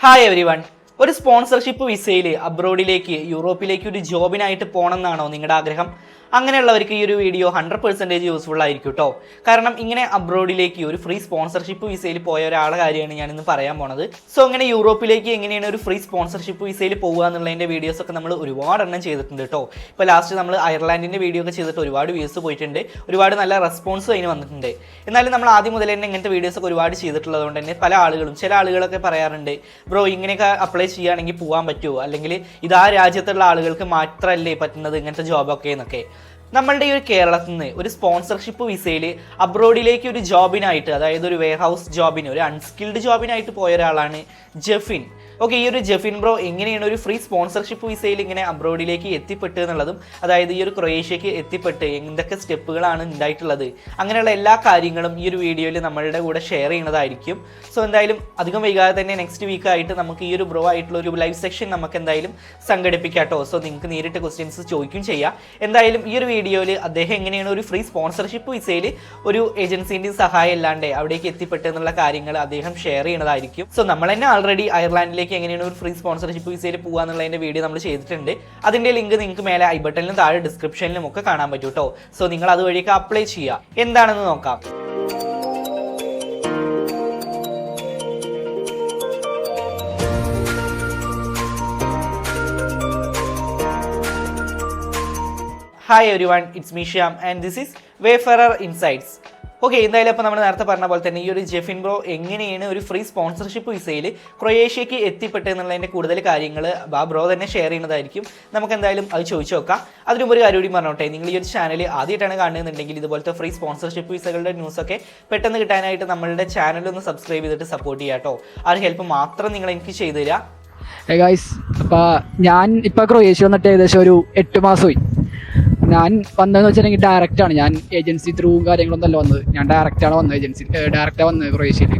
Hi everyone ഒരു sponsorship വിസയിൽ അബ്രോഡിലേക്ക് യൂറോപ്പിലേക്ക് ഒരു ജോബിനായിട്ട് പോകണമെന്നാണോ നിങ്ങളുടെ ആഗ്രഹം? അങ്ങനെയുള്ളവർക്ക് ഈ ഒരു വീഡിയോ ഹൺഡ്രഡ് പെർസെന്റേജ് യൂസ്ഫുൾ ആയിരിക്കും കേട്ടോ കാരണം ഇങ്ങനെ അബ്രോഡിലേക്ക് ഒരു ഫ്രീ സ്പോൺസർഷിപ്പ് വിസയിൽ പോയ ഒരാളെ കാര്യമാണ് ഞാൻ ഇന്ന് പറയാൻ പോണത്. സോ അങ്ങനെ യൂറോപ്പിലേക്ക് എങ്ങനെയാണ് ഒരു ഫ്രീ സ്പോൺസർഷിപ്പ് വിസയിൽ പോകുക എന്നുള്ളതിന്റെ വീഡിയോസ് ഒക്കെ നമ്മൾ ഒരുപാട് എണ്ണം ചെയ്തിട്ടുണ്ട് കേട്ടോ ഇപ്പോൾ ലാസ്റ്റ് നമ്മൾ അയർലാൻഡിന്റെ വീഡിയോ ഒക്കെ ചെയ്തിട്ട് ഒരുപാട് വ്യൂസ് പോയിട്ടുണ്ട്. ഒരുപാട് നല്ല റെസ്പോൺസും അതിന് വന്നിട്ടുണ്ട്. എന്നാലും നമ്മൾ ആദ്യം മുതൽ തന്നെ ഇങ്ങനത്തെ വീഡിയോസ് ഒക്കെ ഒരുപാട് ചെയ്തിട്ടുള്ളതുകൊണ്ട് തന്നെ പല ആളുകളും ചില ആളുകളൊക്കെ പറയാറുണ്ട് ബ്രോ ഇങ്ങനെയൊക്കെ അപ്ലൈ ചെയ്യുകയാണെങ്കിൽ പോകാൻ പറ്റുമോ അല്ലെങ്കിൽ ഇത് ആ രാജ്യത്തുള്ള ആളുകൾക്ക് മാത്രമല്ലേ പറ്റുന്നത് ഇങ്ങനത്തെ ജോബൊക്കെ എന്നൊക്കെ. നമ്മളുടെ ഈ ഒരു കേരളത്തിൽ നിന്ന് ഒരു സ്പോൺസർഷിപ്പ് വിസയിൽ അബ്രോഡിലേക്ക് ഒരു ജോബിനായിട്ട് അതായത് ഒരു വെയർ ഹൗസ് ജോബിന് ഒരു അൺസ്കിൽഡ് ജോബിനായിട്ട് പോയ ഒരാളാണ് ജെഫിൻ. ഓക്കെ ഈ ഒരു ജെഫിൻ ബ്രോ എങ്ങനെയാണ് ഒരു ഫ്രീ സ്പോൺസർഷിപ്പ് വിസയിൽ ഇങ്ങനെ അബ്രോഡിലേക്ക് എത്തിപ്പെട്ടു എന്നുള്ളതും അതായത് ഈ ഒരു ക്രൊയേഷ്യക്ക് എത്തിപ്പെട്ട് എന്തൊക്കെ സ്റ്റെപ്പുകളാണ് ഉണ്ടായിട്ടുള്ളത് അങ്ങനെയുള്ള എല്ലാ കാര്യങ്ങളും ഈ ഒരു വീഡിയോയിൽ നമ്മളുടെ കൂടെ ഷെയർ ചെയ്യുന്നതായിരിക്കും. സോ എന്തായാലും അധികം വൈകാതെ തന്നെ നെക്സ്റ്റ് വീക്ക് ആയിട്ട് നമുക്ക് ഈ ഒരു ബ്രോ ആയിട്ടുള്ള ഒരു ലൈവ് സെക്ഷൻ നമുക്ക് എന്തായാലും സംഘടിപ്പിക്കാം കേട്ടോ. സോ നിങ്ങൾക്ക് നേരിട്ട് ക്വസ്റ്റ്യൻസ് ചോദിക്കും ചെയ്യാം. എന്തായാലും ഈ ഒരു വീഡിയോയിൽ അദ്ദേഹം എങ്ങനെയാണ് ഒരു ഫ്രീ സ്പോൺസർഷിപ്പ് വിസയിൽ ഒരു ഏജൻസിന്റെ സഹായം ഇല്ലാണ്ട് അവിടേക്ക് എത്തിപ്പെട്ടെന്നുള്ള കാര്യങ്ങൾ അദ്ദേഹം ഷെയർ ചെയ്യുന്നതായിരിക്കും. സോ നമ്മൾ തന്നെ ആൾറെഡി അയർലാൻഡിലേക്ക് എങ്ങനെയാണ് ഒരു ഫ്രീ സ്പോൺസർഷിപ്പ് വിസയിൽ പോകുക എന്നുള്ളതിന്റെ വീഡിയോ നമ്മൾ ചെയ്തിട്ടുണ്ട്. അതിന്റെ ലിങ്ക് നിങ്ങൾക്ക് മേലെ ഐ ബട്ടണിലും താഴെ ഡിസ്ക്രിപ്ഷനിലും ഒക്കെ കാണാൻ പറ്റും കേട്ടോ സോ നിങ്ങൾ അതുവഴിയൊക്കെ അപ്ലൈ ചെയ്യുക എന്താണെന്ന് നോക്കാം. Hi everyone it's Meeshyam and this is Wayfarer Insights okay എന്തായാലും അപ്പോൾ നമ്മൾ നേരത്തെ പറഞ്ഞ പോലെ തന്നെ ഈ ഒരു ജെഫിൻ ബ്രോ എങ്ങനെയാണ് ഒരു ഫ്രീ സ്പോൺസർഷിപ്പ് വിസയിൽ ക്രൊയേഷ്യക്ക് എത്തിപ്പെട്ടത് എന്നുള്ളതിന്റെ കൂടുതൽ കാര്യങ്ങൾ ആ ബ്രോ തന്നെ ഷെയർ ചെയ്യുന്നതായിരിക്കും. നമുക്ക് എന്തായാലും അത് ചോദിച്ചു നോക്കാം. അതിനുമ്പോൾ ഒരു കാര്യം കൂടി പറഞ്ഞോട്ടെ. നിങ്ങൾ ഈ ഒരു ചാനൽ ആദ്യമായിട്ടാണ് കാണുന്നുണ്ടെങ്കിൽ ഇതുപോലത്തെ ഫ്രീ സ്പോൺസർഷിപ്പ് വിസകളുടെ ന്യൂസൊക്കെ പെട്ടെന്ന് കിട്ടാനായിട്ട് നമ്മളുടെ ചാനൽ ഒന്ന് സബ്സ്ക്രൈബ് ചെയ്തിട്ട് സപ്പോർട്ട് ചെയ്യാം കേട്ടോ ആ ഒരു ഹെൽപ്പ് മാത്രം നിങ്ങൾ എനിക്ക് ചെയ്തു തരാം ഗൈസ് അപ്പോൾ ഞാൻ ഇപ്പോൾ ക്രൊയേഷ്യ വന്നിട്ട് ഏകദേശം ഒരു എട്ട് മാസമായി. ഞാൻ വന്നതെന്ന് വെച്ചിട്ടുണ്ടെങ്കിൽ ഡയറക്റ്റ് ആണ്. ഞാൻ ഏജൻസി ത്രൂവും കാര്യങ്ങളൊന്നും അല്ല വന്നത്. ഞാൻ ഡയറക്റ്റാണ് വന്നത് ഏജൻസി ഡയറക്റ്റാണ് വന്നത് ക്രൊയേഷ്യയിൽ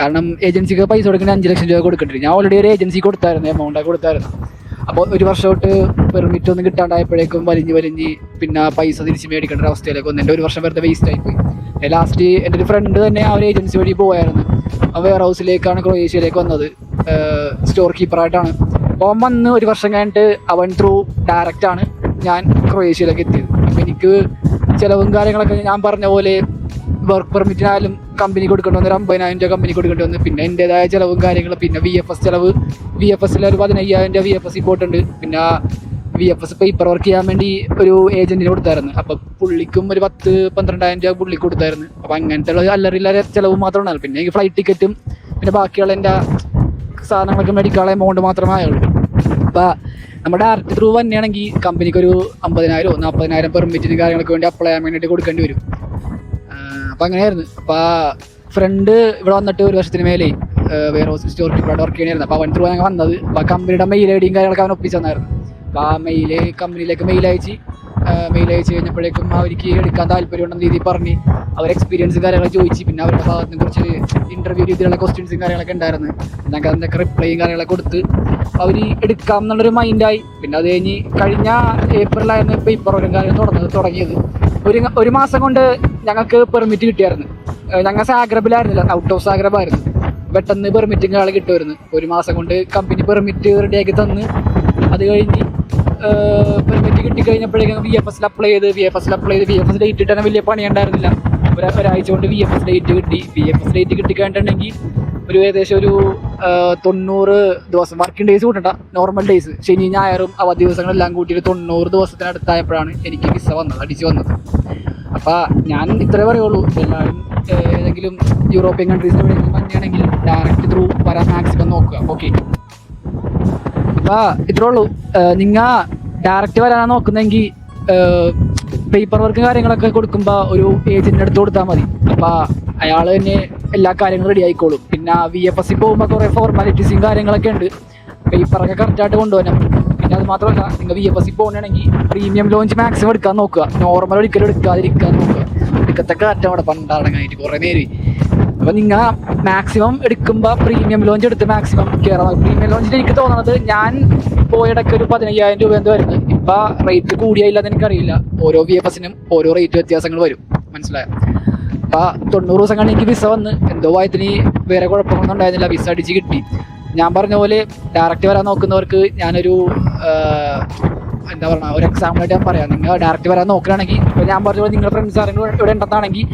കാരണം ഏജൻസിക്ക് പൈസ കൊടുക്കുന്ന അഞ്ച് ലക്ഷം രൂപ കൊടുക്കണ്ടില്ല ഞാൻ ഓൾറെഡി ഒരു ഏജൻസി കൊടുത്തായിരുന്നു എമൗണ്ട് കൊടുത്തായിരുന്നു. അപ്പോൾ ഒരു വർഷം തൊട്ട് പെർമിറ്റ് ഒന്നും കിട്ടാണ്ടായപ്പോഴേക്കും വലിഞ്ഞ് വലിഞ്ഞ് പിന്നെ പൈസ തിരിച്ച് മേടിക്കേണ്ട ഒരു അവസ്ഥയിലേക്ക് വന്നു. എന്റെ ഒരു വർഷം വെറുതെ വേസ്റ്റ് ആയിപ്പോയി. ലാസ്റ്റ് എന്റെ ഒരു ഫ്രണ്ട് തന്നെ ആ ഒരു ഏജൻസി വഴി പോയായിരുന്നു. വെയർ ഹൗസിലേക്കാണ് ക്രൊയേഷ്യയിലേക്ക് വന്നത്. സ്റ്റോർ കീപ്പറായിട്ടാണ് അപ്പോൾ വന്ന് ഒരു വർഷം കഴിഞ്ഞിട്ട് അവൻ ത്രൂ ഡയറക്റ്റാണ് ഞാൻ ക്രൊയേഷ്യയിലേക്ക് എത്തിയത്. അപ്പം എനിക്ക് ചിലവും കാര്യങ്ങളൊക്കെ ഞാൻ പറഞ്ഞ പോലെ വർക്ക് പെർമിറ്റിനായാലും കമ്പനി കൊടുക്കേണ്ടി വന്നു അമ്പതിനായിരം രൂപ കമ്പനി കൊടുക്കേണ്ടി വന്നു. പിന്നെ എന്റെതായ ചിലവും കാര്യങ്ങളും. പിന്നെ വി എഫ് എസ് ചിലവ്. വി എഫ് എസിൽ ഒരു പതിനയ്യായിരം രൂപ വി എഫ് എസ് പോയിട്ടുണ്ട്. പിന്നെ V F S paper work ചെയ്യാൻ വേണ്ടി ഒരു ഏജന്റിന് കൊടുത്തായിരുന്നു. അപ്പം പുള്ളിക്കും ഒരു പത്ത് പന്ത്രണ്ടായിരം രൂപ പുള്ളിക്ക് കൊടുത്തായിരുന്നു. അപ്പം അങ്ങനത്തെ ഉള്ള അല്ലറില്ലാതെ ചിലവ് മാത്രം ഉണ്ടായിരുന്നു പിന്നെ ഫ്ലൈറ്റ് ടിക്കറ്റും പിന്നെ ബാക്കിയുള്ള എന്റെ സാധനങ്ങളൊക്കെ മേടിക്കാനുള്ള എമൗണ്ട് മാത്രമേ ആയുള്ളൂ. അപ്പം നമ്മുടെ ആർട്ട് ത്രൂ തന്നെയാണെങ്കിൽ കമ്പനിക്ക് ഒരു അമ്പതിനായിരം നാൽപ്പതിനായിരം പെർമിറ്റിന് കാര്യങ്ങൾക്ക് വേണ്ടി അപ്ലൈ ചെയ്യാൻ വേണ്ടിയിട്ട് കൊടുക്കേണ്ടി വരും. അപ്പൊ അങ്ങനെയായിരുന്നു. അപ്പോൾ ഫ്രണ്ട് ഇവിടെ വന്നിട്ട് ഒരു വർഷത്തിന് മേലെ വേറെ ഹോസ്റ്റൽ സ്റ്റോർ കീപ്പറായിട്ട് വർക്ക് ചെയ്യണമായിരുന്നു അപ്പോൾ അവൻ ത്രൂ ഞങ്ങൾ വന്നത്. അപ്പോൾ കമ്പനിയുടെ മെയിൽ ഐ ഡിയും കാര്യങ്ങളൊക്കെ അവൻ ഒപ്പിച്ച് തന്നായിരുന്നു. അപ്പോൾ ആ മെയിൽ കമ്പനിയിലേക്ക് മെയിൽ അയച്ച് മെയിൽ അയച്ച് കഴിഞ്ഞപ്പോഴേക്കും അവർക്ക് എടുക്കാൻ താല്പര്യമുണ്ടെന്ന രീതിയിൽ പറഞ്ഞ് അവർ എക്സ്പീരിയൻസും കാര്യങ്ങളൊക്കെ ചോദിച്ച്. പിന്നെ അവരുടെ ഭാഗത്തിനെ കുറിച്ച് ഇന്റർവ്യൂ രീതിയിലുള്ള ക്വസ്റ്റ്യൻസും കാര്യങ്ങളൊക്കെ ഉണ്ടായിരുന്നു. ഞങ്ങൾക്ക് അതിന്റെയൊക്കെ റിപ്ലൈയും കാര്യങ്ങളൊക്കെ കൊടുത്ത് അവർ എടുക്കാം എന്നുള്ളൊരു മൈൻഡായി പിന്നെ അത് കഴിഞ്ഞ് കഴിഞ്ഞ ഏപ്രിലായിരുന്നു പേപ്പർ കാര്യങ്ങൾ തുടങ്ങുന്നത് തുടങ്ങിയത്. ഒരു ഒരു മാസം കൊണ്ട് ഞങ്ങൾക്ക് പെർമിറ്റ് കിട്ടിയായിരുന്നു. ഞങ്ങൾ സാഗ്രബിലായിരുന്നില്ല ഔട്ട് ഓഫ് സാഗ്രബായിരുന്നു. പെട്ടെന്ന് പെർമിറ്റും കാര്യങ്ങൾ കിട്ടുമായിരുന്നു ഒരു മാസം കൊണ്ട് കമ്പനി പെർമിറ്റ് റെഡിയാക്കി തന്ന് അത് കഴിഞ്ഞ് പെർമിറ്റ് കിട്ടിക്കഴിഞ്ഞപ്പോഴേക്കും വി എഫ് എസിൽ അപ്ലൈ ചെയ്ത് വി എഫ് എസിൽ അപ്ലൈ ചെയ്ത് വി എഫ് എസ് ഡേറ്റ് കിട്ടാൻ വലിയ പണി ഉണ്ടായിരുന്നില്ല ഒരാഴ്ച കൊണ്ട് വി എഫ് എസ് ഡേറ്റ് കിട്ടി. വി എഫ് എസ് ഡേറ്റ് കിട്ടിക്കഴിഞ്ഞിട്ടുണ്ടെങ്കിൽ ഒരു ഏകദേശം ഒരു തൊണ്ണൂറ് ദിവസം വർക്കിംഗ് ഡേയ്സ് കൂട്ടണ്ട. നോർമൽ ഡേയ്സ് ശനി ഞായറും അവധി ദിവസങ്ങളെല്ലാം കൂട്ടിയിട്ട് തൊണ്ണൂറ് ദിവസത്തിനടുത്തായപ്പോഴാണ് എനിക്ക് വിസ വന്നത് അടിച്ച് വന്നത്. അപ്പോൾ ഞാൻ ഇത്രേ പറയുള്ളൂ. എല്ലാവരും ഏതെങ്കിലും യൂറോപ്യൻ കൺട്രീസിൽ എവിടെയെങ്കിലും വന്നെയാണെങ്കിൽ ഡയറക്റ്റ് ത്രൂ വരാൻ മാക്സിമം നോക്കുക. ഓക്കെ അപ്പോൾ ഇത്രേ ഉള്ളൂ. നിങ്ങൾ ഡയറക്റ്റ് വരാനാണ് നോക്കുന്നതെങ്കിൽ പേപ്പർ വർക്കും കാര്യങ്ങളൊക്കെ കൊടുക്കുമ്പോൾ ഒരു ഏജന്റിന്റെ അടുത്ത് കൊടുത്താൽ മതി. അപ്പോൾ അയാൾ തന്നെ എല്ലാ കാര്യങ്ങളും റെഡി ആയിക്കോളും. പിന്നെ വി എഫ് എസ് സി പോകുമ്പോൾ കുറേ ഫോർമാലിറ്റീസും കാര്യങ്ങളൊക്കെ ഉണ്ട്. പേപ്പറൊക്കെ കറക്റ്റായിട്ട് കൊണ്ടുപോകാൻ പിന്നെ അത് മാത്രമല്ല നിങ്ങൾ വി എഫ് എസ് സി പോകുകയാണെങ്കിൽ പ്രീമിയം ലോഞ്ച് മാക്സിമം എടുക്കാൻ നോക്കുക. നോർമൽ ഒരിക്കലും എടുക്കാതിരിക്കാൻ നോക്കുക. എടുക്കത്തൊക്കെ അറ്റം അവിടെ പണ്ടാടങ്ങായിട്ട് കുറേ നേരം അപ്പോൾ നിങ്ങൾ മാക്സിമം എടുക്കുമ്പോൾ പ്രീമിയം ലോഞ്ച് എടുത്ത് മാക്സിമം കയറാം പ്രീമിയം ലോഞ്ചിൽ എനിക്ക് തോന്നുന്നത് ഞാൻ പോയിടയ്ക്ക് ഒരു പതിനയ്യായിരം രൂപ എന്ത് വരുന്നത്. ഇപ്പം റേറ്റ് കൂടിയായില്ലെന്ന് എനിക്കറിയില്ല. ഓരോ വി എഫ് എസിനും ഓരോ റേറ്റ് വ്യത്യാസങ്ങൾ വരും. മനസ്സിലായോ? അപ്പം തൊണ്ണൂറ് ദിവസം കഴിഞ്ഞ് എനിക്ക് വിസ വന്ന്. എന്തോ ആയത്തിന് വേറെ കുഴപ്പമൊന്നും ഉണ്ടായിരുന്നില്ല വിസ അടിച്ച് കിട്ടി. ഞാൻ പറഞ്ഞ പോലെ ഡയറക്റ്റ് വരാൻ നോക്കുന്നവർക്ക് ഞാനൊരു എന്താ പറയുക ഒരു എക്സാമ്പിൾ ആയിട്ട് ഞാൻ പറയാം. നിങ്ങൾ ഡയറക്റ്റ് വരാൻ നോക്കുകയാണെങ്കിൽ ഇപ്പോൾ ഞാൻ പറഞ്ഞ പോലെ നിങ്ങളുടെ ഫ്രണ്ട്സ് ആരെങ്കിലും ഇവിടെ ഉണ്ടെന്നാണെങ്കിൽ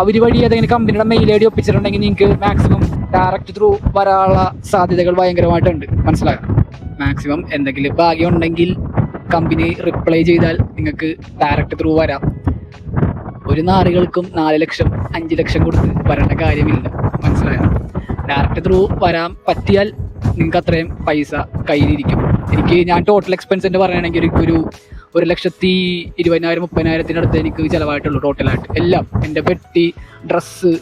അവർ വഴി ഏതെങ്കിലും കമ്പനിയുടെ മെയിൽ ഐ ഡി ഒപ്പിച്ചിട്ടുണ്ടെങ്കിൽ നിങ്ങൾക്ക് മാക്സിമം ഡയറക്റ്റ് ത്രൂ വരാനുള്ള സാധ്യതകൾ ഭയങ്കരമായിട്ടുണ്ട്. മനസ്സിലായോ? മാക്സിമം എന്തെങ്കിലും ഭാഗ്യം ഉണ്ടെങ്കിൽ കമ്പനി റിപ്ലൈ ചെയ്താൽ നിങ്ങൾക്ക് ഡയറക്റ്റ് ത്രൂ വരാം. ഒരു നാറികൾക്കും നാല് ലക്ഷം അഞ്ച് ലക്ഷം കൊടുത്ത് വരേണ്ട കാര്യമില്ല. മനസ്സിലായോ? ഡയറക്റ്റ് ത്രൂ വരാൻ പറ്റിയാൽ നിങ്ങൾക്ക് അത്രയും പൈസ കയ്യിലിരിക്കും. എനിക്ക് ഞാൻ ടോട്ടൽ എക്സ്പെൻസിന്റെ പറയുകയാണെങ്കിൽ ഒരു ഒരു ഒരു ലക്ഷത്തി ഇരുപതിനായിരം മുപ്പതിനായിരത്തിനടുത്ത് എനിക്ക് ചിലവായിട്ടുള്ളൂ ടോട്ടലായിട്ട് എല്ലാം. എന്റെ പെട്ടി ഡ്രസ്സ്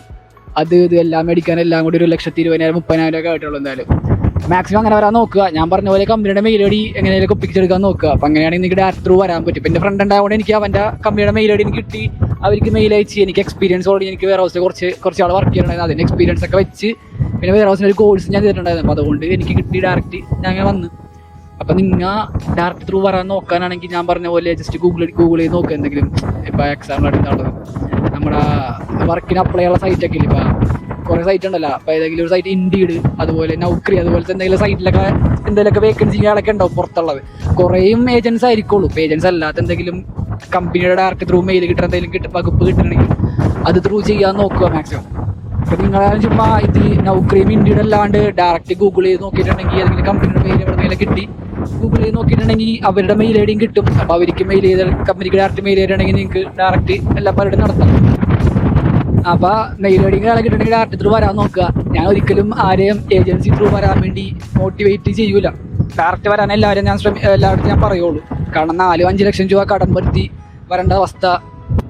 അത് ഇത് എല്ലാം മേടിക്കാൻ എല്ലാം കൂടി ഒരു ലക്ഷത്തി ഇരുപതിനായിരം മുപ്പതിനായിരം ഒക്കെ ആയിട്ടുള്ളൂ എന്തായാലും. മാക്സിമം അങ്ങനെ വരാൻ നോക്കുക. ഞാൻ പറഞ്ഞ പോലെ കമ്പനിയുടെ മെയിൽ ഐ ഡി എങ്ങനെയൊക്കെ ഒപ്പിച്ചെടുക്കാൻ നോക്കുക. അപ്പം അങ്ങനെയാണെങ്കിൽ നിങ്ങൾക്ക് ഡയറക്റ്റ് ത്രൂ വരാൻ പറ്റും. പിന്നെ ഫ്രണ്ട് ഉണ്ടായതുകൊണ്ട് എനിക്ക് അവന്റെ കമ്പനിയുടെ മെയിൽ ഐ ഡി എനിക്ക് കിട്ടി. അവർക്ക് മെയിൽ അയച്ച് എനിക്ക് എക്സ്പീരിയൻസ് ഓൾറെഡി എനിക്ക് വേറെ ഹൗസിൽ കുറച്ച് കുറച്ച് ആൾ വർക്ക് ചെയ്യണമായിരുന്നു അതിന് എക്സ്പീരിയൻസ് ഒക്കെ വെച്ച് പിന്നെ വേറെ ഹൗസിൽ ഒരു കോഴ്സ് ഞാൻ ചെയ്തിട്ടുണ്ടായിരുന്നു അപ്പോൾ അതുകൊണ്ട് എനിക്ക് കിട്ടി ഡയറക്റ്റ് ഞാൻ അങ്ങനെ വന്ന്. അപ്പം നിങ്ങൾ ഡയറക്റ്റ് ത്രൂ വരാൻ നോക്കാനാണെങ്കിൽ ഞാൻ പറഞ്ഞ പോലെ ജസ്റ്റ് ഗൂഗിൾ ഗൂഗിൾ ചെയ്ത് നോക്കുക എന്തെങ്കിലും ഇപ്പോൾ എക്സാമ്പിൾ എടുത്തുള്ളത് നമ്മുടെ വർക്കിന് അപ്ലൈ ചെയ്യാനുള്ള സൈറ്റൊക്കെ ഇല്ല ഇപ്പോൾ കുറേ സൈറ്റ് ഉണ്ടല്ലോ. അപ്പോൾ ഏതെങ്കിലും ഒരു സൈറ്റ് ഇൻഡീഡ് അതുപോലെ നൗക്രി അതുപോലത്തെ എന്തെങ്കിലും സൈറ്റിലൊക്കെ എന്തെങ്കിലുമൊക്കെ വേക്കൻസി വേക്കൻസികളൊക്കെ ഉണ്ടാവും പുറത്തുള്ളത്. കുറേയും ഏജൻസ് ആയിരിക്കുള്ളൂ. ഇപ്പോൾ ഏജൻസ് അല്ലാത്ത എന്തെങ്കിലും കമ്പനിയുടെ ഡയറക്റ്റ് ത്രൂ മെയിൽ കിട്ടണം എന്തെങ്കിലും കിട്ടും വകുപ്പ് കിട്ടണമെങ്കിൽ അത് ത്രൂ ചെയ്യാൻ നോക്കുക മാക്സിമം ഇപ്പം നിങ്ങളാരും ചുമ്മാ ഇത് നൗക്രീം ഇന്ത്യയുടെ അല്ലാണ്ട് ഡയറക്റ്റ് ഗൂഗിൾ ചെയ്ത് നോക്കിയിട്ടുണ്ടെങ്കിൽ ഏതെങ്കിലും കമ്പനിയുടെ മെയിൽ എവിടെ കിട്ടി ഗൂഗിൾ ചെയ്ത് നോക്കിയിട്ടുണ്ടെങ്കിൽ അവരുടെ മെയിൽ ഐ ഡിയും കിട്ടും. അപ്പോൾ അവർക്ക് മെയിൽ ചെയ്ത കമ്പനിക്ക് ഡയറക്റ്റ് മെയിൽ ചെയ്തിട്ടുണ്ടെങ്കിൽ നിങ്ങൾക്ക് ഡയറക്റ്റ് എല്ലാ പരിപാടിയും നടത്താം. അപ്പോൾ മെയിൽ ഐ കാലം കിട്ടുന്നെങ്കിൽ ഡയറക്റ്റ് ത്രൂ വരാൻ നോക്കുക. ഞാൻ ഒരിക്കലും ആരെയും ഏജൻസി ത്രൂ വരാൻ വേണ്ടി മോട്ടിവേറ്റ് ചെയ്യൂല. ഡയറക്റ്റ് വരാൻ എല്ലാവരും ഞാൻ ശ്രമി എല്ലായിടത്തും ഞാൻ പറയുള്ളൂ. കാരണം നാലും അഞ്ച് ലക്ഷം രൂപ കടം വരുത്തി വരേണ്ട അവസ്ഥ.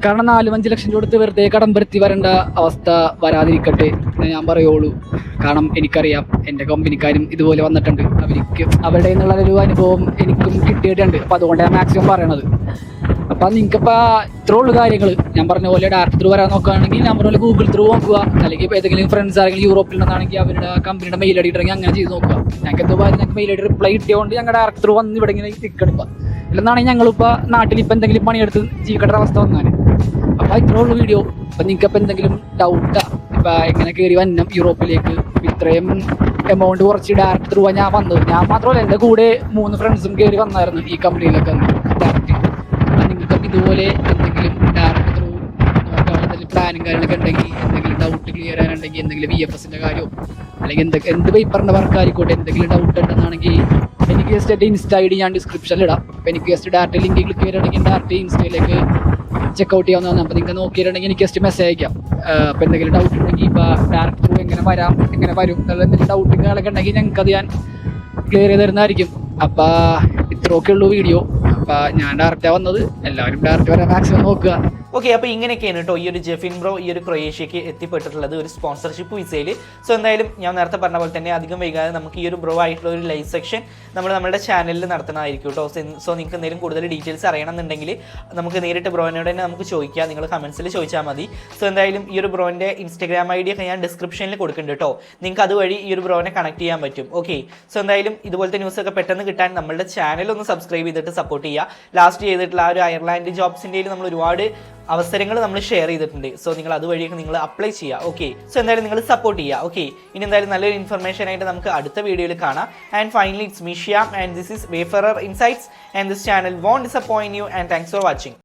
കാരണം നാലും അഞ്ച് ലക്ഷം രൂപ കൊടുത്ത് വെറുതെ കടം വരുത്തി വരേണ്ട അവസ്ഥ വരാതിരിക്കട്ടെ എന്ന് ഞാൻ പറയുള്ളൂ. കാരണം എനിക്കറിയാം എന്റെ കമ്പനിക്കാരും ഇതുപോലെ വന്നിട്ടുണ്ട്. അവർക്ക് അവരുടെ നിന്നുള്ള ഒരു അനുഭവം എനിക്കും കിട്ടിയിട്ടുണ്ട്. അപ്പോൾ അതുകൊണ്ടാണ് മാക്സിമം പറയണത്. അപ്പം നിങ്ങൾക്കിപ്പോൾ ഇത്രേ ഉള്ളൂ കാര്യങ്ങൾ ഞാൻ പറഞ്ഞ പോലെ ഡയറക്റ്റ് ത്രൂ വരാൻ നോക്കുകയാണെങ്കിൽ ഞാൻ പറഞ്ഞ പോലെ ഗൂഗിൾ ത്രൂ നോക്കുക. അല്ലെങ്കിൽ ഇപ്പോൾ ഏതെങ്കിലും ഫ്രണ്ട്സ് ആരെങ്കിലും യൂറോപ്പിൽ നിന്നാണെങ്കിൽ അവരുടെ കമ്പനിയുടെ മെയിൽ ഐ ഡി അങ്ങനെ ചെയ്ത് നോക്കുക. ഞങ്ങൾക്ക് എന്തോ ഞങ്ങൾക്ക് മെയിൽ ഐ ഡി റിപ്ലൈ കിട്ടിയതുകൊണ്ട് ഞങ്ങൾ ഡയറക്റ്റ് ത്രൂ വന്ന് ഇവിടെ ഇങ്ങനെ തിക്കെടുക്കുക ഇല്ലെന്നാണെങ്കിൽ ഞങ്ങളിപ്പോൾ നാട്ടിൽ ഇപ്പോൾ എന്തെങ്കിലും പണിയെടുത്ത് ജീവിക്കേണ്ട അവസ്ഥ വന്നാൽ അപ്പോൾ ഇത്രേ ഉള്ളൂ വീഡിയോ അപ്പം നിങ്ങൾക്ക് ഇപ്പൊ എന്തെങ്കിലും ഡൗട്ടാ ഇപ്പൊ എങ്ങനെ കയറി വന്നം യൂറോപ്പിലേക്ക് ഇപ്പം ഇത്രയും എമൗണ്ട് കുറച്ച് ഡയറക്റ്റ് ത്രൂ ഞാൻ വന്നത്. ഞാൻ മാത്രമല്ല എന്റെ കൂടെ മൂന്ന് ഫ്രണ്ട്സും കയറി വന്നായിരുന്നു ഈ കമ്പനിയിലൊക്കെ ഇതുപോലെ എന്തെങ്കിലും ഡയറക്റ്റ് ത്രൂ നോക്കാൻ എന്തെങ്കിലും പ്ലാനും കാര്യങ്ങളൊക്കെ ഉണ്ടെങ്കിൽ എന്തെങ്കിലും ഡൗട്ട് ക്ലിയർ ചെയ്യാനുണ്ടെങ്കിൽ എന്തെങ്കിലും വി എഫ് എസിന്റെ കാര്യമോ? അല്ലെങ്കിൽ എന്തൊക്കെ എന്ത് പേപ്പറിന്റെ വർക്ക് ആയിക്കോട്ടെ എന്തെങ്കിലും ഡൗട്ട് ഉണ്ടെന്നാണെങ്കിൽ എനിക്ക് ജസ്റ്റ് എന്റെ ഇൻസ്റ്റ ഐ ഡി ഞാൻ ഡിസ്ക്രിപ്ഷനിൽ ഇടാം. അപ്പോൾ എനിക്ക് ജസ്റ്റ് ഡയറക്റ്റ് ലിങ്കിൽ ക്ലിക്ക് ചെയ്തിട്ടുണ്ടെങ്കിൽ ഡയറക്റ്റ് ഇൻസ്റ്റയിലേക്ക് ചെക്കൗട്ട് ചെയ്യാവുന്നതാണ്. അപ്പോൾ നിങ്ങൾക്ക് നോക്കിയിട്ടുണ്ടെങ്കിൽ എനിക്ക് ജസ്റ്റ് മെസ്സേജ് അയക്കാം. അപ്പോൾ എന്തെങ്കിലും ഡൗട്ട് ഉണ്ടെങ്കിൽ ഇപ്പോൾ ഡയറക്റ്റ് ത്രൂ എങ്ങനെ വരാം എങ്ങനെ വരും എന്നുള്ള എന്തെങ്കിലും ഡൗട്ട് കാര്യങ്ങളൊക്കെ ഉണ്ടെങ്കിൽ ഞങ്ങൾക്ക് അത് ഞാൻ ക്ലിയർ ചെയ്ത് തരുന്നതായിരിക്കും. അപ്പോൾ ഇത്രയൊക്കെ ഉള്ളൂ വീഡിയോ അപ്പോൾ ഞാൻ ഡയറക്റ്റാണ് വന്നത്. എല്ലാവരും ഡയറക്റ്റ് വരാൻ മാക്സിമം നോക്കുക. ഓക്കെ അപ്പോൾ ഇങ്ങനെയൊക്കെയാണ് കേട്ടോ ഈ ഒരു ജെഫിൻ ബ്രോ ഈ ഒരു ക്രൊയേഷ്യക്ക് എത്തിപ്പെട്ടിട്ടുള്ളത് ഒരു സ്പോൺസർഷിപ്പ് വിസയിൽ സോ എന്തായാലും ഞാൻ നേരത്തെ പറഞ്ഞ പോലെ തന്നെ അധികം വൈകാതെ നമുക്ക് ഈ ഒരു ബ്രോ ആയിട്ടുള്ള ഒരു ലൈവ് സെക്ഷൻ നമ്മൾ നമ്മുടെ ചാനലിൽ നടത്തുന്നതായിരിക്കും കേട്ടോ സോ നിങ്ങൾക്ക് എന്തെങ്കിലും കൂടുതൽ ഡീറ്റെയിൽസ് അറിയണമെന്നുണ്ടെങ്കിൽ നമുക്ക് നേരിട്ട് ബ്രോനോട് തന്നെ നമുക്ക് ചോദിക്കാം. നിങ്ങൾ കമൻസിൽ ചോദിച്ചാൽ മതി. സോ എന്തായാലും ഈ ഒരു ബ്രോന്റെ ഇൻസ്റ്റാഗ്രാം ഐ ഡി ഒക്കെ ഞാൻ ഡിസ്ക്രിപ്ഷനിൽ കൊടുക്കുന്നുണ്ട് കേട്ടോ നിങ്ങൾക്ക് അതുവഴി ഈ ഒരു ബ്രോനെ കണക്ട് ചെയ്യാൻ പറ്റും. ഓക്കെ സോ എന്തായാലും ഇതുപോലത്തെ ന്യൂസൊക്കെ പെട്ടെന്ന് കിട്ടാൻ നമ്മുടെ ചാനൽ ഒന്ന് സബ്സ്ക്രൈബ് ചെയ്തിട്ട് സപ്പോർട്ട് ചെയ്യുക. ലാസ്റ്റ് ചെയ്തിട്ടുള്ള ആ ഒരു അയർലാൻഡ് ജോബ്സിന്റെ നമ്മൾ ഒരുപാട് അവസരങ്ങൾ നമ്മൾ ഷെയർ ചെയ്തിട്ടുണ്ട്. സോ നിങ്ങൾ അതുവഴിയൊക്കെ നിങ്ങൾ അപ്ലൈ ചെയ്യുക ഓക്കെ സോ എന്തായാലും നിങ്ങൾ സപ്പോർട്ട് ചെയ്യുക ഓക്കെ ഇനി എന്തായാലും നല്ലൊരു ഇൻഫർമേഷൻ ആയിട്ട് നമുക്ക് അടുത്ത വീഡിയോയിൽ കാണാം. And finally it's Meeshyam and this is Wayfarer Insights and this channel won't disappoint you and thanks for watching